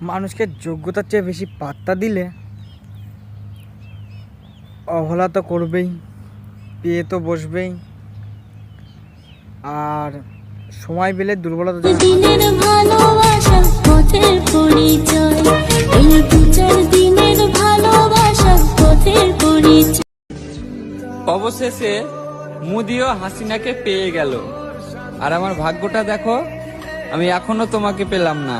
মানুষকে যোগ্যতার চেয়ে বেশি পাত্তা দিলে অবহেলা তো করবেই পেয়ে তো বসবেই। আর সময় পেলে দুর্বলতা অবশেষে মুদিও হাসিনাকে পেয়ে গেল। আর আমার ভাগ্যটা দেখো আমি এখনও তোমাকে পেলাম না।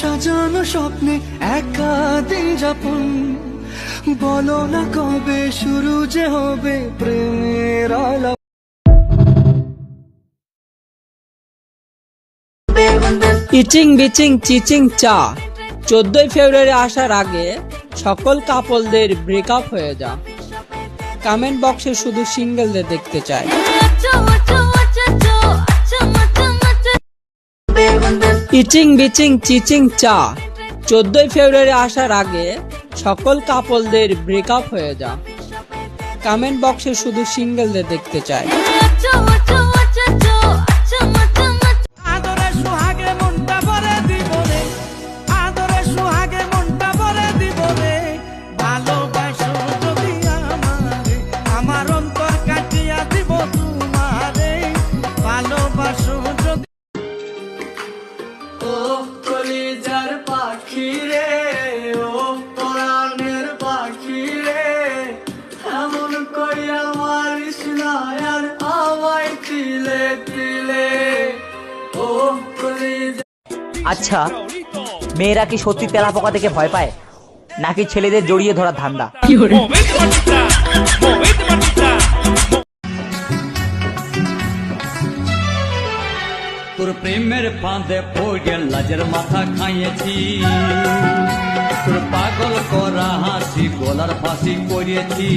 সাজানো স্বপ্নে একা দিন যাপন। বলো না কবে শুরু যে হবে প্রেমের আলাপ। ইচিং বিচিং চিচিং চা। চোদ্দই ফেব্রুয়ারি আসার আগে সকল কাপলদের ব্রেকআপ হয়ে যা কমেন্ট বক্সে শুধু সিঙ্গেলদের দেখতে চাই। ইচিং বিচিং চিচিং চা। চোদ্দই ফেব্রুয়ারি আসার আগে সকল কাপলদের ব্রেকআপ হয়ে যা কমেন্ট বক্সে শুধু সিঙ্গেলদের দেখতে চাই। পাখি রে ও পরাণের পাখি রে এমন কইয়া মারিস না আর আমায় তিলে তিলে। ও আচ্ছা মেয়েরা কি সত্যি তেলা পোকা থেকে ভয় পায়? নাকি ছেলেদের জড়িয়ে ধরার ধান্দা? তোর প্রেমের ফাঁদে পড়ে লাজের মাথা খাইয়েছি তোর পাগল করা হাসি গলার ফাঁসি করিয়েছি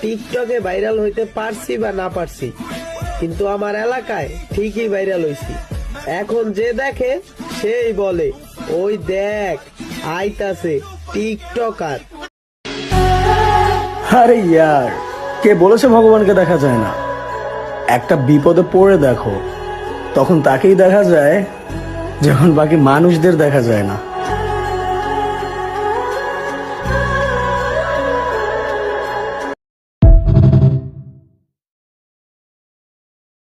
টিকটকে ভাইরাল হইতে পারছি বা না পারছি কিন্তু আমার এলাকায় ঠিকই ভাইরাল হইছি। এখন যে দেখে সেই বলে ওই দেখ আইতাছে টিকটকার। আরে ইয়ার কে বলেছে ভগবানকে দেখা যায় না? একটা বিপদে পড়ে দেখো। তখন তাকেই দেখা যায় যখন বাকি মানুষদের দেখা যায় না।